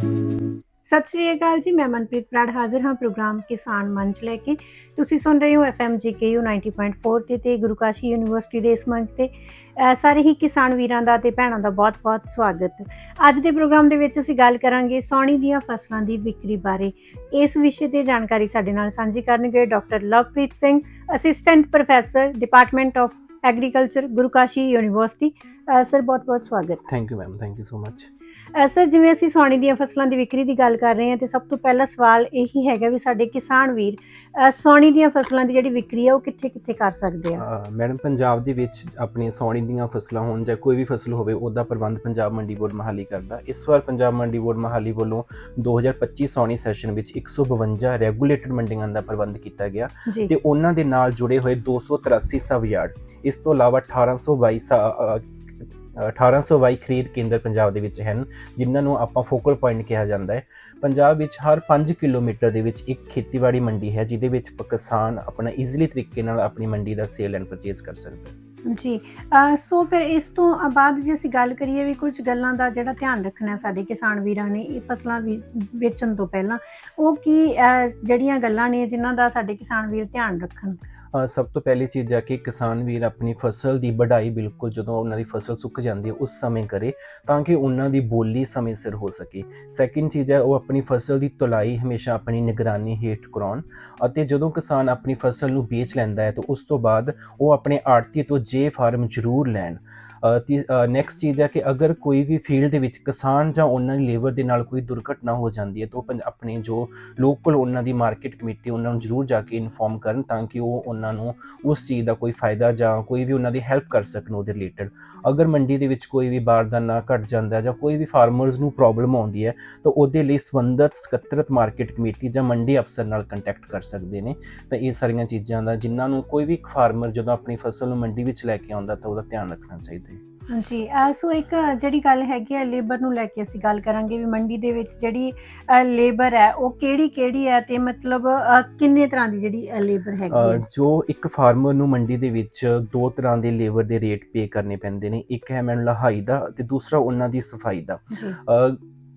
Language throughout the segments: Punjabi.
ਸਤਿ ਸ਼੍ਰੀ ਅਕਾਲ ਜੀ, ਮੈਂ ਮਨਪ੍ਰੀਤ ਪ੍ਰਾੜ ਹਾਜ਼ਰ ਹਾਂ ਪ੍ਰੋਗਰਾਮ ਕਿਸਾਨ ਮੰਚ ਲੈ ਕੇ। ਤੁਸੀਂ ਸੁਣ ਰਹੇ ਹੋ FM GKU 90.4 ਤੇ ਤੇ ਗੁਰੂ ਕਾਸ਼ੀ ਯੂਨੀਵਰਸਿਟੀ ਦੇ ਇਸ ਮੰਚ ਤੇ। ਸਾਰੇ ਹੀ ਕਿਸਾਨ ਵੀਰਾਂ ਦਾ ਤੇ ਭੈਣਾਂ ਦਾ ਬਹੁਤ-ਬਹੁਤ ਸਵਾਗਤ। ਅੱਜ ਦੇ ਪ੍ਰੋਗਰਾਮ ਦੇ ਵਿੱਚ ਅਸੀਂ ਗੱਲ ਕਰਾਂਗੇ ਸੌਣੀ ਦੀਆਂ ਫਸਲਾਂ ਦੀ ਵਿਕਰੀ ਬਾਰੇ। ਇਸ ਵਿਸ਼ੇ ਤੇ ਜਾਣਕਾਰੀ ਸਾਡੇ ਨਾਲ ਸਾਂਝੀ ਕਰਨਗੇ doctor Lovepreet Singh, assistant professor, department of agriculture, Guru Kashi university. Sir, ਬਹੁਤ-ਬਹੁਤ ਸਵਾਗਤ। Thank you ma'am, thank you so much. Uh sir ਜਿਵੇਂ ਅਸੀਂ ਸੌਣੀ ਦੀਆਂ ਫਸਲਾਂ ਦੀ ਵਿਕਰੀ ਦੀ ਗੱਲ ਕਰ ਰਹੇ ਹਾਂ ਤੇ ਸਭ ਤੋਂ ਪਹਿਲਾ ਸਵਾਲ ਇਹੀ ਹੈਗਾ ਵੀ ਸਾਡੇ ਕਿਸਾਨ ਵੀਰ ਸੌਣੀ ਦੀਆਂ ਫਸਲਾਂ ਦੀ ਜਿਹੜੀ ਵਿਕਰੀ ਹੈ ਉਹ ਕਿੱਥੇ ਕਿੱਥੇ ਕਰ ਸਕਦੇ ਆ? ਮੈਡਮ ਪੰਜਾਬ ਦੇ ਵਿੱਚ ਆਪਣੀਆਂ ਸੌਣੀ ਦੀਆਂ ਫਸਲਾਂ ਹੋਣ ਜਾਂ ਕੋਈ ਵੀ ਫਸਲ ਹੋਵੇ ਉਹਦਾ ਪ੍ਰਬੰਧ ਪੰਜਾਬ ਮੰਡੀ ਬੋਰਡ ਮਹਾਲੀ ਕਰਦਾ। ਇਸ ਵਾਰ ਪੰਜਾਬ ਮੰਡੀ ਬੋਰਡ ਮਹਾਲੀ ਵੱਲੋਂ 2025 ਸੌਣੀ ਸੈਸ਼ਨ ਵਿੱਚ 152 ਰੈਗੂਲੇਟਡ ਮੰਡੀਆਂ ਦਾ ਪ੍ਰਬੰਧ ਕੀਤਾ ਗਿਆ ਤੇ ਉਹਨਾਂ ਦੇ ਨਾਲ ਜੁੜੇ ਹੋਏ 283 ਸਬ ਯਾਰਡ ਇਸ ਤੋਂ ਇਲਾਵਾ 1822 ਸਾ- ਅ, ਅ, 1822 ਖਰੀਦ ਕੇਂਦਰ ਪੰਜਾਬ ਦੇ ਵਿੱਚ ਹਨ ਜਿਨ੍ਹਾਂ ਨੂੰ ਆਪਾਂ ਫੋਕਲ ਪੁਆਇੰਟ ਕਿਹਾ ਜਾਂਦਾ ਹੈ। ਪੰਜਾਬ ਵਿੱਚ ਹਰ 5 ਕਿਲੋਮੀਟਰ ਦੇ ਵਿੱਚ ਇੱਕ ਖੇਤੀਬਾੜੀ ਮੰਡੀ ਹੈ ਜਿਹਦੇ ਵਿੱਚ ਕਿਸਾਨ ਆਪਣਾ ਈਜ਼ੀਲੀ ਤਰੀਕੇ ਨਾਲ ਆਪਣੀ ਮੰਡੀ ਦਾ ਸੇਲ ਐਂਡ ਪਰਚੇਜ਼ ਕਰ ਸਕਦਾ ਹੈ। ਜੀ ਸੋ ਫਿਰ ਇਸ ਤੋਂ ਬਾਅਦ ਜੇ ਅਸੀਂ ਗੱਲ ਕਰੀਏ ਵੀ ਕੁਝ ਗੱਲਾਂ ਦਾ ਜਿਹੜਾ ਧਿਆਨ ਰੱਖਣਾ ਸਾਡੇ ਕਿਸਾਨ ਵੀਰਾਂ ਨੇ ਇਹ ਫਸਲਾਂ ਵੇਚਣ ਤੋਂ ਪਹਿਲਾਂ ਉਹ ਕੀ ਜਿਹੜੀਆਂ ਗੱਲਾਂ ਨੇ ਜਿਨ੍ਹਾਂ ਦਾ ਸਾਡੇ ਕਿਸਾਨ ਵੀਰ ਧਿਆਨ ਰੱਖਣ? ਸਭ ਤੋਂ ਪਹਿਲੀ ਚੀਜ਼ ਹੈ ਕਿ ਕਿਸਾਨ ਵੀਰ ਆਪਣੀ ਫਸਲ ਦੀ ਵਢਾਈ ਬਿਲਕੁਲ ਜਦੋਂ ਉਹਨਾਂ ਦੀ ਫਸਲ ਸੁੱਕ ਜਾਂਦੀ ਹੈ, ਉਸ ਸਮੇਂ ਕਰੇ ਤਾਂ ਕਿ ਉਹਨਾਂ ਦੀ ਬੋਲੀ ਸਮੇਂ ਸਿਰ ਹੋ ਸਕੇ। ਸੈਕਿੰਡ ਚੀਜ਼ ਹੈ, ਉਹ ਆਪਣੀ ਫਸਲ ਦੀ ਤੁਲਾਈ ਹਮੇਸ਼ਾ ਆਪਣੀ ਨਿਗਰਾਨੀ ਹੇਠ ਕਰਾਉਣ ਅਤੇ ਜਦੋਂ ਕਿਸਾਨ ਆਪਣੀ ਫਸਲ ਨੂੰ ਵੇਚ ਲੈਂਦਾ ਹੈ ਤਾਂ ਉਸ ਤੋਂ ਬਾਅਦ ਉਹ ਆਪਣੇ ਆੜਤੀ ਤੋਂ ਜੇ ਫਾਰਮ ਜ਼ਰੂਰ ਲੈਣ। ਨੈਕਸਟ ਚੀਜ਼ ਹੈ ਕਿ ਅਗਰ ਕੋਈ ਵੀ ਫੀਲਡ ਦੇ ਵਿੱਚ ਕਿਸਾਨ ਜਾਂ ਉਹਨਾਂ ਦੀ ਲੇਬਰ ਦੇ ਨਾਲ ਕੋਈ ਦੁਰਘਟਨਾ ਹੋ ਜਾਂਦੀ ਹੈ, ਤਾਂ ਉਹ ਪੰਜ- ਆਪਣੇ ਜੋ ਲੋਕਲ ਉਹਨਾਂ ਦੀ ਮਾਰਕੀਟ ਕਮੇਟੀ ਉਹਨਾਂ ਨੂੰ ਜ਼ਰੂਰ ਜਾ ਕੇ ਇਨਫੋਰਮ ਕਰਨ ਤਾਂ ਕਿ ਉਹ ਉਹਨਾਂ ਨੂੰ ਉਸ ਚੀਜ਼ ਦਾ ਕੋਈ ਫਾਇਦਾ ਜਾਂ ਕੋਈ ਵੀ ਉਹਨਾਂ ਦੀ ਹੈਲਪ ਕਰ ਸਕਣ ਉਹਦੇ ਰਿਲੇਟਡ ਅਗਰ ਮੰਡੀ ਦੇ ਵਿੱਚ ਕੋਈ ਵੀ ਬਾਰਦਾਨਾ ਘਟ ਜਾਂਦਾ ਜਾਂ ਕੋਈ ਵੀ ਫਾਰਮਰਸ ਨੂੰ ਪ੍ਰੋਬਲਮ ਆਉਂਦੀ ਹੈ, ਤਾਂ ਉਹਦੇ ਲਈ ਸੰਬੰਧਤ ਸਕੱਤਰਤ ਮਾਰਕੀਟ ਕਮੇਟੀ ਜਾਂ ਮੰਡੀ ਅਫਸਰ ਨਾਲ ਕੰਟੈਕਟ ਕਰ ਸਕਦੇ ਨੇ। ਤਾਂ ਇਹ ਸਾਰੀਆਂ ਚੀਜ਼ਾਂ ਦਾ ਜਿਨ੍ਹਾਂ ਨੂੰ ਕੋਈ ਵੀ ਫਾਰਮਰ ਜਦੋਂ ਆਪਣੀ ਫਸਲ ਨੂੰ ਮੰਡੀ ਵਿੱਚ ਲੈ ਕੇ ਆਉਂਦਾ ਤਾਂ ਉਹਦਾ ਧਿਆਨ ਰੱਖਣਾ ਚਾਹੀਦਾ ਜੀ ਅਹ ਸੋ ਇੱਕ ਜਿਹੜੀ ਗੱਲ ਹੈਗੀ ਹੈ ਲੇਬਰ ਨੂੰ ਲੈ ਕੇ ਅਸੀਂ ਗੱਲ ਕਰਾਂਗੇ ਵੀ ਮੰਡੀ ਦੇ ਵਿੱਚ ਜਿਹੜੀ ਲੇਬਰ ਹੈ ਉਹ ਕਿਹੜੀ ਕਿਹੜੀ ਹੈ ਤੇ ਮਤਲਬ ਅਹ ਕਿੰਨੇ ਤਰ੍ਹਾਂ ਦੀ ਜਿਹੜੀ ਲੇਬਰ ਹੈਗੀ ਹੈ? ਜੋ ਇੱਕ ਫਾਰਮਰ ਨੂੰ ਮੰਡੀ ਦੇ ਵਿੱਚ ਦੋ ਤਰ੍ਹਾਂ ਦੇ ਲੇਬਰ ਦੇ ਰੇਟ ਪੇ ਕਰਨੇ ਪੈਂਦੇ ਨੇ ਇੱਕ ਹੈ ਮੈਨੂੰ ਲਹਾਈ ਦਾ ਤੇ ਦੂਸਰਾ ਉਹਨਾਂ ਦੀ ਸਫ਼ਾਈ ਦਾ। ਜੀ।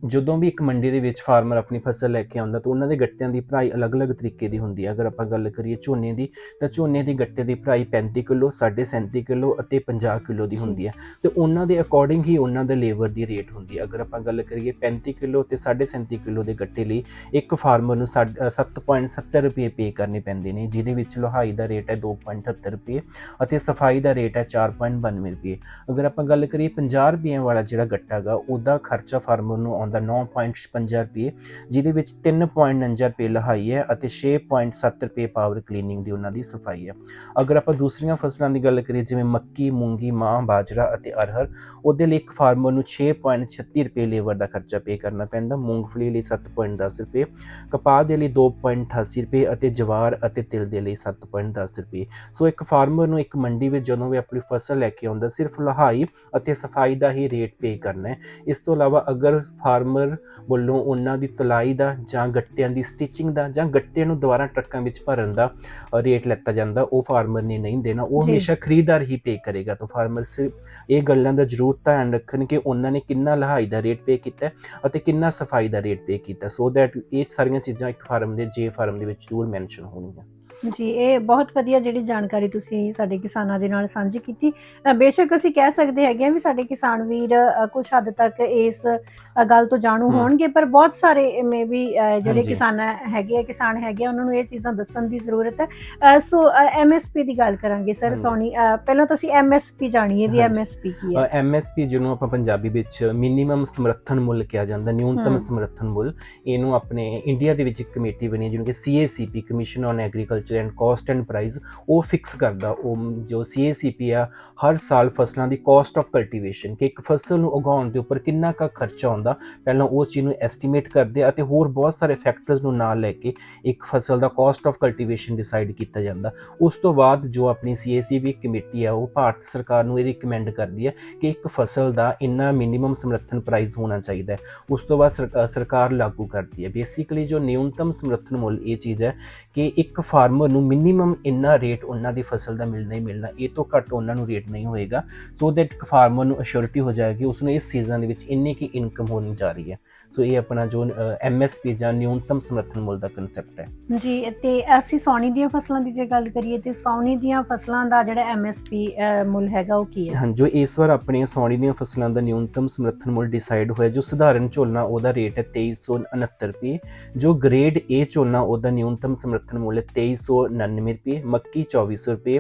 ਜਦੋਂ ਵੀ ਇੱਕ ਮੰਡੀ ਦੇ ਵਿੱਚ ਫਾਰਮਰ ਆਪਣੀ ਫਸਲ ਲੈ ਕੇ ਆਉਂਦਾ ਤਾਂ ਉਹਨਾਂ ਦੇ ਗੱਟਿਆਂ ਦੀ ਭਰਾਈ ਅਲੱਗ-ਅਲੱਗ ਤਰੀਕੇ ਦੀ ਹੁੰਦੀ ਹੈ। ਅਗਰ ਆਪਾਂ ਗੱਲ ਕਰੀਏ ਝੋਨੇ ਦੀ ਤਾਂ ਝੋਨੇ ਦੀ ਗੱਟੇ ਦੀ ਭਰਾਈ 35 ਕਿਲੋ 37.5 ਕਿਲੋ ਅਤੇ 50 ਕਿਲੋ ਦੀ। ਹੁੰਦੀ ਹੈ। ਤੇ ਉਹਨਾਂ ਦੇ ਅਕੋਰਡਿੰਗ ਹੀ ਉਹਨਾਂ ਦੇ ਲੇਬਰ ਦੀ ਰੇਟ ਹੁੰਦੀ ਹੈ। ਅਗਰ ਆਪਾਂ ਗੱਲ ਕਰੀਏ 35 ਕਿਲੋ ਤੇ 37.5 ਕਿਲੋ ਦੇ ਗੱਟੇ ਲਈ ਇੱਕ ਫਾਰਮਰ ਨੂੰ ਸਾਡ- ਅ, 7.70 ਰੁਪਏ ਪੇ ਕਰਨੇ ਪੈਂਦੇ ਨੇ ਜਿਹਦੇ ਵਿੱਚ ਲੋਹਾਈ ਦਾ ਰੇਟ ਹੈ 2.78 ਰੁਪਏ ਅਤੇ ਸਫ਼ਾਈ ਦਾ ਰੇਟ ਹੈ 4.92 ਰੁਪਏ। ਅਗਰ ਆਪਾਂ ਗੱਲ ਕਰੀਏ 50 ਰੁਪਏ ਵਾਲਾ ਜਿਹੜਾ ਗੱਟਾ ਗਾ ਉਹਦਾ ਖਰਚਾ ਫਾਰਮਰ ਨੂੰ ਆਉਂਦਾ 9.56 ਰੁਪਏ, ਜਿਹਦੇ ਵਿੱਚ 3.49 ਰੁਪਏ ਲਹਾਈ ਹੈ ਅਤੇ 6.7 ਰੁਪਏ ਪਾਵਰ ਕਲੀਨਿੰਗ ਦੀ ਉਹਨਾਂ ਦੀ ਸਫ਼ਾਈ ਹੈ। ਅਗਰ ਆਪਾਂ ਦੂਸਰੀਆਂ ਫਸਲਾਂ ਦੀ ਗੱਲ ਕਰੀਏ, ਜਿਵੇਂ ਮੱਕੀ, ਮੂੰਗੀ, ਮਾਂ, ਬਾਜਰਾ ਅਤੇ ਅਰਹਰ, ਉਹਦੇ ਲਈ ਇੱਕ ਫਾਰਮਰ ਨੂੰ 6.36 ਰੁਪਏ ਲੇਬਰ ਦਾ ਖਰਚਾ ਪੇ ਕਰਨਾ ਪੈਂਦਾ। ਮੂੰਗਫਲੀ ਲਈ 7.10 ਰੁਪਏ, ਕਪਾਹ ਦੇ ਲਈ 2.88 ਰੁਪਏ ਅਤੇ ਜਵਾਰ ਅਤੇ ਤਿਲ ਦੇ ਲਈ 7.10 ਰੁਪਏ। ਸੋ ਇੱਕ ਫਾਰਮਰ ਨੂੰ ਇੱਕ ਮੰਡੀ ਵਿੱਚ ਜਦੋਂ ਵੀ ਆਪਣੀ ਫਸਲ ਲੈ ਕੇ ਆਉਂਦਾ, ਸਿਰਫ ਲਹਾਈ ਅਤੇ ਸਫ਼ਾਈ ਦਾ ਹੀ ਰੇਟ ਪੇ ਕਰਨਾ ਹੈ। ਇਸ ਤੋਂ ਇਲਾਵਾ ਅਗਰ ਫਾਰਮ ਫਾਰਮਰ ਵੱਲੋਂ ਉਹਨਾਂ ਦੀ ਤੁਲਾਈ ਦਾ ਜਾਂ ਗੱਟਿਆਂ ਦੀ ਸਟਿਚਿੰਗ ਦਾ ਜਾਂ ਗੱਟੇ ਨੂੰ ਦੁਬਾਰਾ ਟਰੱਕਾਂ ਵਿੱਚ ਭਰਨ ਦਾ ਰੇਟ ਲੈਤਾ ਜਾਂਦਾ ਉਹ ਫਾਰਮਰ ਨੇ ਨਹੀਂ ਦੇਣਾ। ਉਹ। ਹਮੇਸ਼ਾ ਖਰੀਦਦਾਰ ਹੀ ਪੇ ਕਰੇਗਾ। ਤਾਂ ਫਾਰਮਰ ਸਿਰਫ ਇਹ ਗੱਲਾਂ ਦਾ ਜ਼ਰੂਰ ਧਿਆਨ ਰੱਖਣ ਕਿ ਉਹਨਾਂ ਨੇ ਕਿੰਨਾ ਲਹਾਈ ਦਾ ਰੇਟ ਪੇ ਕੀਤਾ ਅਤੇ ਕਿੰਨਾ ਸਫ਼ਾਈ ਦਾ ਰੇਟ ਪੇ ਕੀਤਾ। ਸੋ ਦੈਟ ਇਹ ਸਾਰੀਆਂ ਚੀਜ਼ਾਂ ਇੱਕ ਫਾਰਮ ਦੇ ਜੇ ਫਾਰਮ ਦੇ ਵਿੱਚ ਜ਼ਰੂਰ ਮੈਂਸ਼ਨ ਹੋਣਗੀਆਂ। ਜੀ ਇਹ ਬਹੁਤ ਵਧੀਆ ਜਿਹੜੀ ਜਾਣਕਾਰੀ ਤੁਸੀਂ ਸਾਡੇ ਕਿਸਾਨਾਂ ਦੇ ਨਾਲ ਸਾਂਝੀ ਕੀਤੀ ਅ, ਬੇਸ਼ੱਕ ਅਸੀਂ ਕਹਿ ਸਕਦੇ ਹੈਗੇ ਆ ਵੀ ਸਾਡੇ ਕਿਸਾਨ ਵੀਰ ਅ, ਕੁਝ ਹੱਦ ਤੱਕ ਇਸ ਅ, ਗੱਲ ਤੋਂ ਜਾਣੂ ਹਮ। ਹੋਣਗੇ ਪਰ ਬਹੁਤ ਸਾਰੇ ਮੇ ਵੀ ਜਿਹੜੇ ਹਾਂਜੀ। ਕਿਸਾਨ ਹੈਗੇ ਆ ਕਿਸਾਨ ਹੈਗੇ ਆ ਉਹਨਾਂ ਨੂੰ ਇਹ ਚੀਜ਼ਾਂ ਦੱਸਣ ਦੀ ਜ਼ਰੂਰਤ ਹੈ ਅ, ਸੋ ਐਮਐਸਪੀ ਦੀ ਗੱਲ ਕਰਾਂਗੇ ਸਰ। ਸੋਨੀ ਅ, ਪਹਿਲਾਂ ਤਾਂ ਅਸੀਂ ਐਮਐਸਪੀ ਜਾਣੀਏ ਵੀ ਹਾਂਜੀ। ਐਮਐਸਪੀ ਕੀ ਹੈ ਐਮਐਸਪੀ ਜਿਹਨੂੰ ਆਪਾਂ ਪੰਜਾਬੀ ਵਿੱਚ ਮਿਨੀਮਮ ਸਮਰਥਨ ਮੁੱਲ ਕਿਹਾ ਜਾਂਦਾ ਨਿਊਨਤਮ ਹਮ। ਸਮਰਥਨ ਮੁੱਲ ਇਹਨੂੰ ਆਪਣੇ ਇੰਡੀਆ ਦੇ ਵਿੱਚ ਇੱਕ ਕਮੇਟੀ ਬਣੀ ਹੈ ਜਿਹਨੂੰ ਕਿ CACP commission on agriculture and cost and price ਉਹ ਫਿਕਸ ਕਰਦਾ। ਉਹ ਜੋ ਸੀਏਸੀਪੀ ਆ, ਹਰ ਸਾਲ ਫਸਲਾਂ ਦੀ ਕਾਸਟ ਆਫ ਕਲਟੀਵੇਸ਼ਨ ਕਿ ਇੱਕ ਫਸਲ ਨੂੰ ਉਗਾਉਣ ਦੇ ਉੱਪਰ ਕਿੰਨਾ ਕੁ ਖਰਚਾ ਆਉਂਦਾ, ਪਹਿਲਾਂ ਉਹ ਚੀਜ਼ ਨੂੰ ਐਸਟੀਮੇਟ ਕਰਦੇ ਆ ਅਤੇ ਹੋਰ ਬਹੁਤ ਸਾਰੇ ਫੈਕਟਰਸ ਨੂੰ ਨਾਲ ਲੈ ਕੇ ਇੱਕ ਫਸਲ ਦਾ ਕਾਸਟ ਆਫ ਕਲਟੀਵੇਸ਼ਨ ਡਿਸਾਈਡ ਕੀਤਾ ਜਾਂਦਾ। ਉਸ ਤੋਂ ਬਾਅਦ ਜੋ ਆਪਣੀ ਸੀਏਸੀਬੀ ਕਮੇਟੀ ਆ, ਉਹ ਭਾਰਤ ਸਰਕਾਰ ਨੂੰ ਇਹ ਰਿਕਮੈਂਡ ਕਰਦੀ ਹੈ ਕਿ ਇੱਕ ਫਸਲ ਦਾ ਇੰਨਾ ਮਿਨੀਮਮ ਸਮਰਥਨ ਪ੍ਰਾਈਸ ਹੋਣਾ ਚਾਹੀਦਾ। ਹੈ ਉਸ ਤੋਂ ਬਾਅਦ ਸਰ- ਸਰਕਾਰ ਲਾਗੂ ਕਰਦੀ ਹੈ ਬੇਸਿਕਲੀ ਜੋ ਨਿਊਨਤਮ ਸਮਰਥਨ ਮੁੱਲ ਇਹ ਚੀਜ਼ ਹੈ ਕਿ ਇੱਕ ਫਾਰਮਰ ਫਾਰਮਰ ਨੂੰ ਮਿਨੀਮਮ ਇੰਨਾ ਰੇਟ ਉਹਨਾਂ ਦੀ ਫਸਲ ਦਾ ਮਿਲਣਾ ਹੀ ਮਿਲਣਾ ਇਹ ਤੋਂ ਘੱਟ ਉਹਨਾਂ ਨੂੰ ਰੇਟ ਨਹੀਂ ਹੋਏਗਾ। ਸੋ ਦੈਟ ਫਾਰਮਰ ਨੂੰ ਅਸ਼ੋਰਿਟੀ ਹੋ ਜਾਏਗੀ ਉਸ ਨੂੰ ਇਸ ਸੀਜ਼ਨ ਦੇ ਵਿੱਚ ਇੰਨੀ ਕੀ ਇਨਕਮ ਹੋਣੀ ਜਾ ਰਹੀ ਹੈ। ਸੋ ਇਹ ਆਪਣਾ ਜੋ ਐਮਐਸਪੀ ਜਾਂ ਨਿਊਨਤਮ ਸਮਰਥਨ ਮੁੱਲ ਦਾ ਕਨਸੈਪਟ ਹੈ। ਜੀ ਤੇ ਅਸੀਂ ਸੌਣੀ ਦੀਆਂ ਫਸਲਾਂ ਦੀ ਜੇ ਗੱਲ ਕਰੀਏ ਤੇ ਸੌਣੀ ਦੀਆਂ ਫਸਲਾਂ ਦਾ ਜਿਹੜਾ ਐਮਐਸਪੀ ਮੁੱਲ ਹੈਗਾ ਉਹ ਕੀ ਹੈ? ਹਾਂ ਜੋ ਇਸ ਵਾਰ ਆਪਣੀਆਂ ਸੌਣੀ ਦੀਆਂ ਫਸਲਾਂ ਦਾ ਨਿਊਨਤਮ ਸਮਰਥਨ ਮੁੱਲ ਡਿਸਾਈਡ ਹੋਇਆ ਜੋ ਸਧਾਰਨ ਝੋਨਾ ਉਹਦਾ ਰੇਟ ਹੈ 2369 ਰੁਪਏ ਜੋ ਗ੍ਰੇਡ A ਝੋਨਾ ਉਹਦਾ ਨਿਊਨਤਮ ਸਮਰਥਨ ਮੁੱਲ ਹੈ 2399 ਰੁਪਏ ਮੱਕੀ 2400 ਰੁਪਏ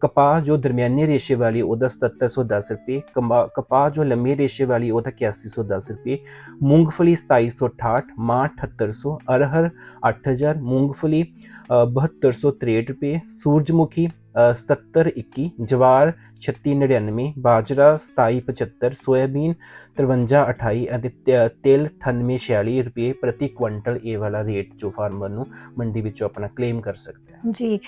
ਕਪਾਹ ਜੋ ਦਰਮਿਆਨੇ ਰੇਸ਼ੇ ਵਾਲੀ ਉਹਦਾ 7710 ਰੁਪਏ ਕੰਬਾ- ਕਪਾਹ ਜੋ ਲੰਮੇ ਰੇਸ਼ੇ ਵਾਲੀ ਉਹਦਾ 8110 ਰੁਪਏ ਮੂੰਗਫਲੀ 2768 ਮਾਂ 7800 ਅਰਹਰ 8000 ਮੂੰਗਫਲੀ ਅ, 7263 ਰੁਪਏ ਸੂਰਜਮੁਖੀ ਅ, 7721 ਜਵਾਰ 3699 ਬਾਜਰਾ 2775 ਸੋਇਆਬੀਨ 5328 ਅਤੇ ਤਿਲ 9846 ਰੁਪਏ ਪ੍ਰਤੀ ਕੁਇੰਟਲ ਇਹ ਵਾਲਾ ਰੇਟ ਜੋ ਫਾਰਮਰ ਨੂੰ ਮੰਡੀ ਵਿੱਚੋਂ ਆਪਣਾ ਕਲੇਮ ਕਰ ਸਕਦਾ ਹੈ ਜੀ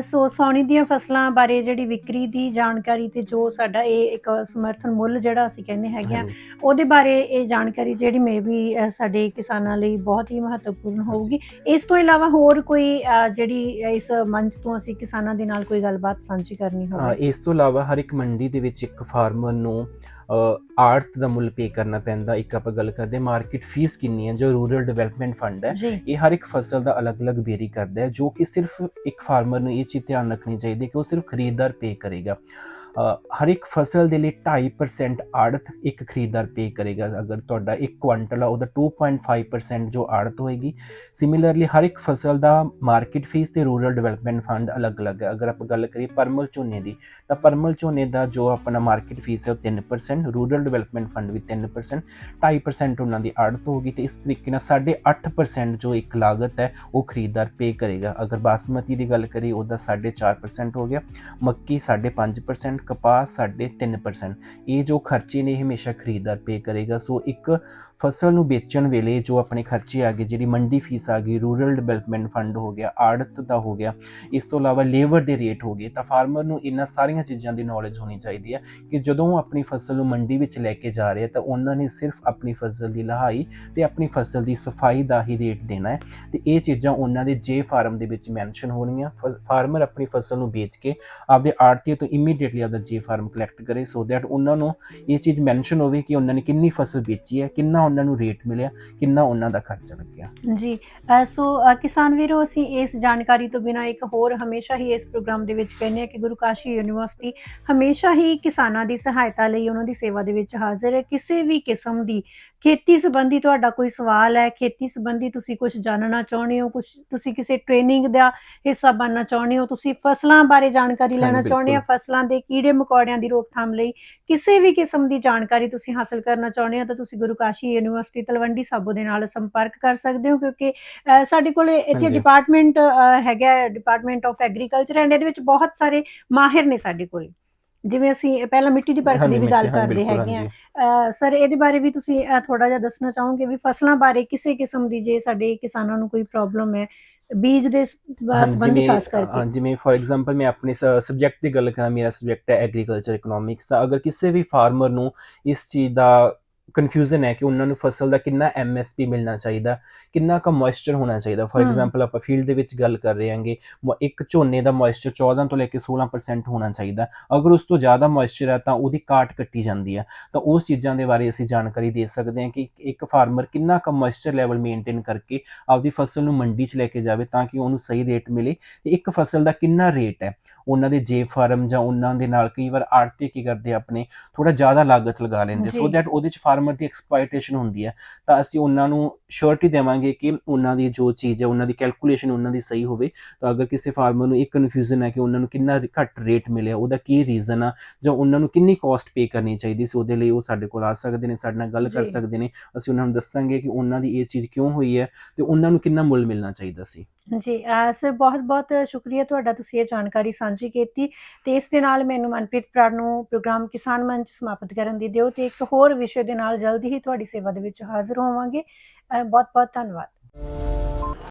ਸੋ ਸੌਣੀ ਦੀਆਂ ਫਸਲਾਂ ਬਾਰੇ ਜਿਹੜੀ ਵਿਕਰੀ ਦੀ ਜਾਣਕਾਰੀ ਤੇ ਜੋ ਸਾਡਾ ਇਹ ਇੱਕ ਸਮਰਥਨ ਮੁੱਲ ਜਿਹੜਾ ਅਸੀਂ ਕਹਿੰਦੇ ਹੈਗੇ ਆ। ਉਹਦੇ ਬਾਰੇ ਇਹ ਜਾਣਕਾਰੀ ਜਿਹੜੀ ਮੇ ਵੀ ਸਾਡੇ ਕਿਸਾਨਾਂ ਲਈ ਬਹੁਤ ਹੀ ਮਹੱਤਵਪੂਰਨ ਹੋਊਗੀ ਇਸ ਤੋਂ ਇਲਾਵਾ ਹੋਰ ਕੋਈ ਜਿਹੜੀ ਇਸ ਮੰਚ ਤੋਂ ਅਸੀਂ ਕਿਸਾਨਾਂ ਦੇ ਨਾਲ ਕੋਈ ਗੱਲਬਾਤ ਸਾਂਝੀ ਕਰਨੀ ਹਾਂ, ਹੋਵੇ ਇਸ ਤੋਂ ਇਲਾਵਾ ਹਰ ਇੱਕ ਮੰਡੀ ਦੇ ਵਿੱਚ ਇੱਕ ਫਾਰਮਰ ਨੂੰ ਆੜਤ ਦਾ ਮੁੱਲ ਪੇ ਕਰਨਾ ਪੈਂਦਾ। ਇੱਕ ਆਪਾਂ ਗੱਲ ਕਰਦੇ ਮਾਰਕੀਟ ਫੀਸ ਕਿੰਨੀ ਹੈ ਜੋ ਰੂਰਲ ਡਿਵੈਲਪਮੈਂਟ ਫੰਡ ਹੈ ਇਹ ਹਰ ਇੱਕ ਫਸਲ ਦਾ ਅਲੱਗ-ਅਲੱਗ ਵੇਰੀ ਕਰਦਾ ਹੈ ਜੋ ਕਿ ਸਿਰਫ ਇੱਕ ਫਾਰਮਰ ਨੂੰ ਇਹ ਚੀਜ਼ ਧਿਆਨ ਰੱਖਣੀ ਚਾਹੀਦੀ ਹੈ ਕਿ ਉਹ ਸਿਰਫ ਖਰੀਦਦਾਰ ਪੇ ਕਰੇਗਾ। ਹਰ ਇੱਕ ਫਸਲ ਦੇ ਲਈ 2.5% ਆੜਤ ਇੱਕ ਖਰੀਦਦਾਰ ਪੇ ਕਰੇਗਾ। ਅਗਰ ਤੁਹਾਡਾ ਇੱਕ ਕੁਆਂਟਲ ਆ, ਉਹਦਾ 2.5% ਜੋ ਆੜਤ ਹੋਏਗੀ। ਸਿਮਿਲਰਲੀ ਹਰ ਇੱਕ ਫਸਲ ਦਾ ਮਾਰਕੀਟ ਫੀਸ ਤੇ ਰੂਰਲ ਡਿਵੈਲਪਮੈਂਟ ਫੰਡ ਅਲੱਗ-ਅਲੱਗ ਹੈ। ਅਗਰ ਆਪਾਂ ਗੱਲ ਕਰੀਏ ਪਰਮਲ ਝੋਨੇ ਦੀ, ਤਾਂ ਪਰਮਲ ਝੋਨੇ ਦਾ ਜੋ ਆਪਣਾ ਮਾਰਕੀਟ ਫੀਸ ਹੈ ਉਹ 3% ਰੂਰਲ ਡਿਵੈਲਪਮੈਂਟ ਫੰਡ ਵੀ 3% 2.5% ਉਹਨਾਂ ਦੀ ਆੜਤ ਹੋਗੀ ਤੇ ਇਸ ਤਰੀਕੇ ਨਾਲ 8.5% ਜੋ ਇੱਕ ਲਾਗਤ ਹੈ, ਉਹ ਖਰੀਦਦਾਰ ਪੇ ਕਰੇਗਾ। ਅਗਰ ਬਾਸਮਤੀ ਦੀ ਗੱਲ ਕਰੀਏ, ਉਹਦਾ 4.5% ਹੋ ਗਿਆ, ਮੱਕੀ 5.5% ਕਪਾਹ 3.5% ਇਹ ਜੋ ਖਰਚੇ ਨੇ ਇਹ ਹਮੇਸ਼ਾ ਖਰੀਦਦਾਰ ਪੇ ਕਰੇਗਾ। ਸੋ ਇੱਕ ਫਸਲ ਨੂੰ ਵੇਚਣ ਵੇਲੇ ਜੋ ਆਪਣੇ ਖਰਚੇ ਆ ਗਏ, ਜਿਹੜੀ ਮੰਡੀ ਫੀਸ ਆ ਗਈ ਰੂਰਲ ਡਿਵੈਲਪਮੈਂਟ ਫੰਡ ਹੋ ਗਿਆ, ਆੜਤ ਦਾ ਹੋ ਗਿਆ, ਇਸ ਤੋਂ ਇਲਾਵਾ ਲੇਬਰ ਦੇ ਰੇਟ ਹੋ ਗਏ, ਤਾਂ ਫਾਰਮਰ ਨੂੰ ਇਹਨਾਂ ਸਾਰੀਆਂ ਚੀਜ਼ਾਂ ਦੀ ਨੌਲੇਜ ਹੋਣੀ ਚਾਹੀਦੀ ਹੈ ਕਿ ਜਦੋਂ ਉਹ ਆਪਣੀ ਫਸਲ ਨੂੰ ਮੰਡੀ ਵਿੱਚ ਲੈ ਕੇ ਜਾ ਰਿਹਾ ਤਾਂ ਉਹਨਾਂ ਨੇ ਸਿਰਫ ਆਪਣੀ ਫਸਲ ਦੀ ਲਹਾਈ ਤੇ ਆਪਣੀ ਫਸਲ ਦੀ ਸਫ਼ਾਈ ਦਾ ਹੀ ਰੇਟ ਦੇਣਾ ਹੈ। ਤੇ ਇਹ ਚੀਜ਼ਾਂ ਉਹਨਾਂ ਦੇ ਜੇ ਫਾਰਮ ਦੇ ਵਿੱਚ ਮੈਂਸ਼ਨ ਹੋਣੀਆਂ ਫਾਰਮਰ ਆਪਣੀ ਫਸਲ ਨੂੰ ਵੇਚ ਕੇ ਆਪਦੇ ਆੜਤੀ ਤੋਂ ਇਮੀਡੀਏਟਲੀ ਆਪਦਾ ਜੇ ਫਾਰਮ ਕਲੈਕਟ ਕਰੇ ਸੋ ਦੈਟ ਉਹਨਾਂ ਨੂੰ ਇਹ ਚੀਜ਼ ਮੈਂਸ਼ਨ ਹੋਵੇ ਕਿ ਉਹਨਾਂ ਨੇ ਕਿੰਨੀ ਫਸਲ ਵੇਚੀ ਹੈ, ਕਿੰਨਾ ਉਹਨਾਂ ਨੂੰ ਰੇਟ ਮਿਲਿਆ ਕਿੰਨਾ ਉਹਨਾਂ ਦਾ ਖਰਚਾ ਲੱਗਿਆ। ਜੀ ਅ, ਸੋ ਅ, ਕਿਸਾਨ ਵੀਰੋ ਅਸੀਂ ਇਸ ਜਾਣਕਾਰੀ ਤੋਂ ਬਿਨਾ ਇੱਕ ਹੋਰ ਹਮੇਸ਼ਾ ਹੀ ਇਸ ਪ੍ਰੋਗਰਾਮ ਦੇ ਵਿੱਚ ਕਹਿੰਦੇ ਆ ਕਿ ਗੁਰੂ ਕਾਸ਼ੀ ਯੂਨੀਵਰਸਿਟੀ ਹਮੇਸ਼ਾ ਹੀ ਕਿਸਾਨਾਂ ਦੀ ਸਹਾਇਤਾ ਲਈ ਉਹਨਾਂ ਦੀ ਸੇਵਾ ਦੇ ਵਿੱਚ ਹਾਜ਼ਰ ਹੈ। ਕਿਸੇ ਵੀ ਕਿਸਮ ਦੀ ਖੇਤੀ ਸੰਬੰਧੀ ਤੁਹਾਡਾ ਕੋਈ ਸਵਾਲ ਹੈ? ਖੇਤੀ ਸੰਬੰਧੀ ਤੁਸੀਂ ਕੁਝ ਜਾਣਨਾ ਚਾਹੁੰਦੇ ਹੋ? ਕੁਝ ਤੁਸੀਂ ਕਿਸੇ ਟ੍ਰੇਨਿੰਗ ਦਾ ਹਿੱਸਾ ਬਣਨਾ ਚਾਹੁੰਦੇ ਹੋ? ਤੁਸੀਂ ਫਸਲਾਂ ਬਾਰੇ ਜਾਣਕਾਰੀ ਲੈਣਾ ਚਾਹੁੰਦੇ ਹੋ? ਫਸਲਾਂ ਦੇ ਕੀੜੇ ਮਕੌੜਿਆਂ ਦੀ ਰੋਕਥਾਮ ਲਈ ਕਿਸੇ ਵੀ ਕਿਸਮ ਦੀ ਜਾਣਕਾਰੀ ਤੁਸੀਂ ਹਾਸਲ ਕਰਨਾ ਚਾਹੁੰਦੇ ਹੋ ਤਾਂ ਤੁਸੀਂ ਗੁਰੂ ਕਾਸ਼ੀ ਯੂਨੀਵਰਸਿਟੀ ਤਲਵੰਡੀ ਸਾਬੋ ਦੇ ਨਾਲ ਸੰਪਰਕ ਕਰ ਸਕਦੇ ਹੋ ਕਿਉਂਕਿ ਸਾਡੇ ਕੋਲ ਇੱਥੇ। ਡਿਪਾਰਟਮੈਂਟ ਹੈਗਾ ਡਿਪਾਰਟਮੈਂਟ ਆਫ ਐਗਰੀਕਲਚਰ ਐਂਡ ਇਹਦੇ ਵਿੱਚ ਬਹੁਤ ਸਾਰੇ ਮਾਹਿਰ ਨੇ ਸਾਡੇ ਕੋਲ। ਜਿਵੇਂ ਅਸੀਂ ਪਹਿਲਾਂ ਮਿੱਟੀ ਦੀ ਪਰਖ ਦੀ ਵੀ ਗੱਲ ਕਰਦੇ ਹੈਗੇ ਆ। ਸਰ ਇਹਦੇ ਬਾਰੇ ਵੀ ਤੁਸੀਂ ਥੋੜਾ ਜਿਹਾ ਦੱਸਣਾ ਚਾਹੋਗੇ ਵੀ ਫਸਲਾਂ ਬਾਰੇ ਕਿਸੇ ਕਿਸਮ ਦੀ ਜੇ ਸਾਡੇ ਕਿਸਾਨਾਂ ਨੂੰ ਕੋਈ ਪ੍ਰੋਬਲਮ ਹੈ ਬੀਜ ਦੇ ਸੰਬੰਧੀ ਖਾਸ ਹਾਂ, ਕਰਕੇ ਜਿਵੇਂ ਫੋਰ ਐਗਜ਼ਾਮਪਲ ਮੈਂ ਆਪਣੇ ਸਬਜੈਕਟ ਦੀ ਗੱਲ ਕਰਾਂ ਮੇਰਾ ਸਬਜੈਕਟ ਹੈ ਐਗਰੀਕਲਚਰ ਇਕਨੋਮਿਕਸ ਤਾਂ ਅਗਰ ਕਿਸੇ ਵੀ ਫਾਰਮਰ ਨੂੰ ਇਸ ਚੀਜ਼ ਦਾ ਕਨਫਿਊਜ਼ਨ ਹੈ ਕਿ ਉਹਨਾਂ ਨੂੰ ਫਸਲ ਦਾ ਕਿੰਨਾ ਐਮਐਸਪੀ ਮਿਲਣਾ ਚਾਹੀਦਾ ਕਿੰਨਾ ਕੁ ਮੋਇਸਚਰ ਹੋਣਾ ਚਾਹੀਦਾ। ਫੋਰ। ਐਗਜ਼ਾਮਪਲ ਆਪਾਂ ਫੀਲਡ ਦੇ ਵਿੱਚ ਗੱਲ ਕਰ ਰਹੇ ਹਾਂਗੇ ਇੱਕ ਝੋਨੇ ਦਾ ਮੋਇਸਚਰ 14 ਤੋਂ ਲੈ ਕੇ 16% ਹੋਣਾ ਚਾਹੀਦਾ। ਅਗਰ ਉਸ ਤੋਂ ਜ਼ਿਆਦਾ ਮੋਇਸਚਰ ਹੈ ਤਾਂ ਉਹਦੀ ਕਾਟ ਕੱਟੀ ਜਾਂਦੀ ਹੈ। ਤਾਂ ਉਸ ਚੀਜ਼ਾਂ ਦੇ ਬਾਰੇ ਅਸੀਂ ਜਾਣਕਾਰੀ ਦੇ ਸਕਦੇ ਹਾਂ ਕਿ ਇੱਕ ਫਾਰਮਰ ਕਿੰਨਾ ਕੁ ਮੋਇਸਚਰ ਲੈਵਲ ਮੇਨਟੇਨ ਕਰਕੇ ਆਪਦੀ ਫਸਲ ਨੂੰ ਮੰਡੀ 'ਚ ਲੈ ਕੇ ਜਾਵੇ ਤਾਂ ਕਿ ਉਹਨੂੰ ਸਹੀ ਰੇਟ ਮਿਲੇ। ਤੇ ਇੱਕ ਫਸਲ ਦਾ ਕਿੰਨਾ ਰੇਟ ਹੈ? ਉਹਨਾਂ ਦੇ ਜੇ ਫਾਰਮ ਜਾਂ ਉਹਨਾਂ ਦੇ ਨਾਲ ਕਈ ਵਾਰ ਆੜਤੀ ਕੀ ਕਰਦੇ ਆਪਣੇ ਥੋੜਾ ਜ਼ਿਆਦਾ ਲਾਗਤ ਲਗਾ ਲੈਂਦੇ ਸੋ। ਦੈਟ ਉਹਦੇ ਚ ਫਾਰਮਰ ਦੀ ਐਕਸਪਲੋਇਟੇਸ਼ਨ ਹੁੰਦੀ ਹੈ। ਤਾਂ ਅਸੀਂ ਉਹਨਾਂ ਨੂੰ ਸ਼ੋਰਟੀ ਦੇਵਾਂਗੇ ਕਿ ਉਹਨਾਂ ਦੀ ਜੋ ਚੀਜ਼ ਹੈ ਉਹਨਾਂ ਦੀ ਕੈਲਕੂਲੇਸ਼ਨ ਉਹਨਾਂ ਦੀ ਸਹੀ ਹੋਵੇ। ਤਾਂ ਅਗਰ ਕਿਸੇ ਫਾਰਮਰ ਨੂੰ ਇੱਕ ਕਨਫਿਊਜ਼ਨ ਹੈ ਕਿ ਉਹਨਾਂ ਨੂੰ ਕਿੰਨਾ ਘੱਟ ਰੇਟ ਮਿਲਿਆ ਉਹਦਾ ਕੀ ਰੀਜ਼ਨ ਆ ਜਾਂ ਉਹਨਾਂ ਨੂੰ ਕਿੰਨੀ ਕਾਸਟ ਪੇ ਕਰਨੀ ਚਾਹੀਦੀ ਸੀ ਉਹਦੇ ਲਈ ਉਹ ਸਾਡੇ ਕੋਲ ਆ ਸਕਦੇ ਨੇ ਸਾਡੇ ਨਾਲ ਗੱਲ ਕਰ। ਸਕਦੇ ਨੇ। ਅਸੀਂ ਉਹਨਾਂ ਨੂੰ ਦੱਸਾਂਗੇ ਕਿ ਉਹਨਾਂ ਦੀ ਇਹ ਚੀਜ਼ ਕਿਉਂ ਹੋਈ ਹੈ ਤੇ ਉਹਨਾਂ ਨੂੰ ਕਿੰਨਾ ਮੁੱਲ ਮਿਲਣਾ ਚਾਹੀਦਾ ਸੀ। ਜੀ ਸਰ ਬਹੁਤ ਬਹੁਤ ਸ਼ੁਕਰੀਆ ਤੁਹਾਡਾ ਤੁਸੀਂ ਇਹ ਜਾਣਕਾਰੀ ਸਾਂਝੀ ਕੀਤੀ ਤੇ ਇਸ ਦੇ ਨਾਲ ਮੈਨੂੰ ਮਨਪ੍ਰੀਤ ਪ੍ਰਾੜ ਨੂੰ ਪ੍ਰੋਗਰਾਮ ਕਿਸਾਨ ਮੰਚ ਸਮਾਪਤ ਕਰਨ ਦੀ ਦਿਓ ਤੇ ਇੱਕ ਹੋਰ ਵਿਸ਼ੇ ਦੇ ਨਾਲ ਜਲਦੀ ਹੀ ਤੁਹਾਡੀ ਸੇਵਾ ਦੇ ਵਿੱਚ ਹਾਜ਼ਰ ਹੋਵਾਂਗੇ। ਬਹੁਤ ਬਹੁਤ ਧੰਨਵਾਦ।